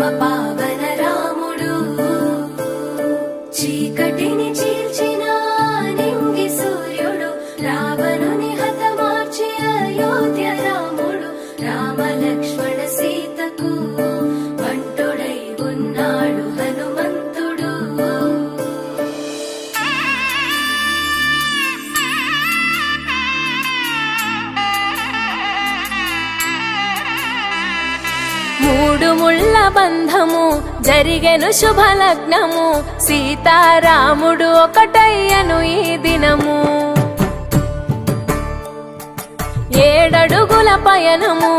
పరమ చీకటిని చీల్చిన రావణుని హతమార్చి అయోధ్య రాముడు రామలక్ష్మణ ముళ్ళ బంధము జరిగెను శుభలగ్నము సీతారాముడు ఒకటయ్యను ఈ దినము. ఏడడుగుల పయనము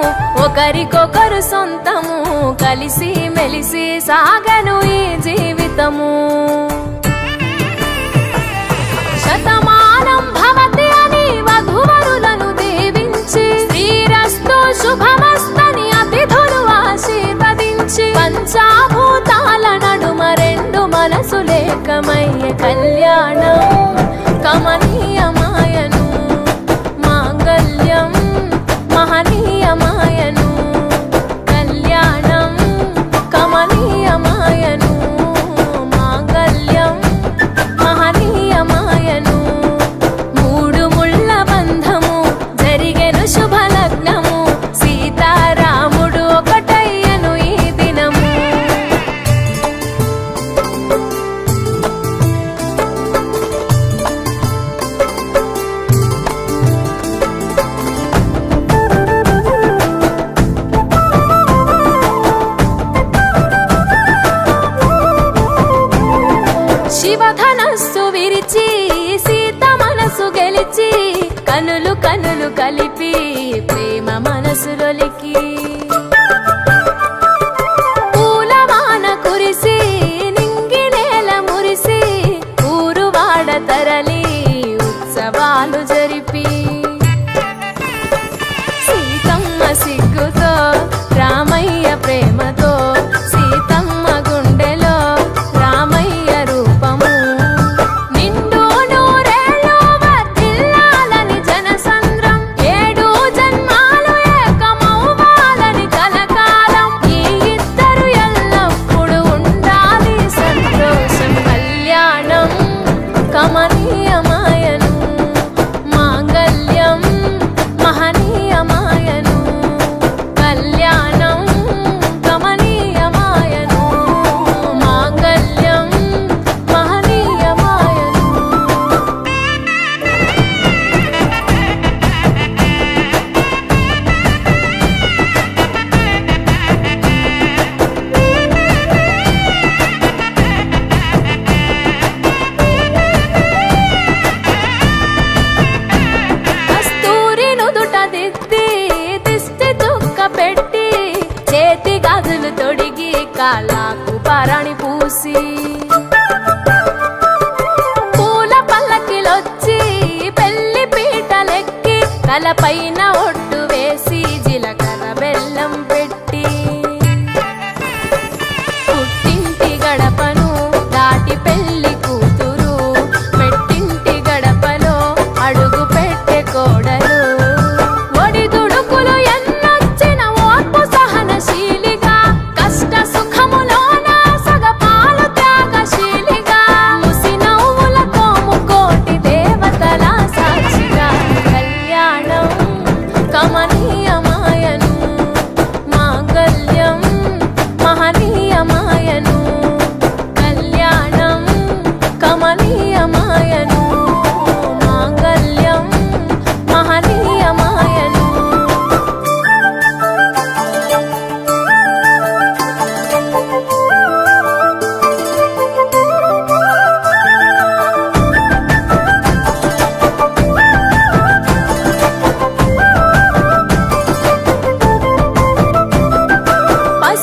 ఒకరికొకరు సొంతము కలిసి మెలిసి సాగను ఈ జీవితము. శతమానం భవతి అని వధువరులను దీవించి శ్రీరస్తు கல்யாணம் కనులు కలిపి ప్రేమ మనసులొలికి పూలమాన కురిసి నింగి నేల మురిసి ఊరు వాడ తరలి ఉత్సవాలు పూల పల్లకిలొచ్చి పెళ్ళి పీటలెక్కి తలపైన ఒడ్డు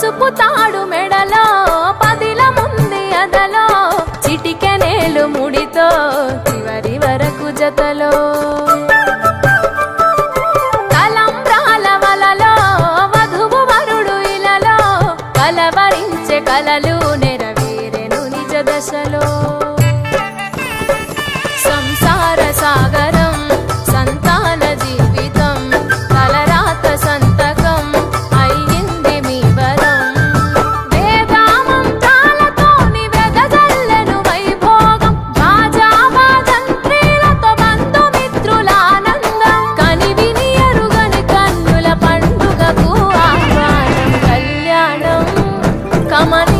పసుపు తాడు మెడలో పదిల ముంది అదలో చిటికెనేలు ముడితో చివరి వరకు జతలో. తలంబ్రాల వలలో వధువు వరుడు ఇలలో కలవరించే కలలు Come on.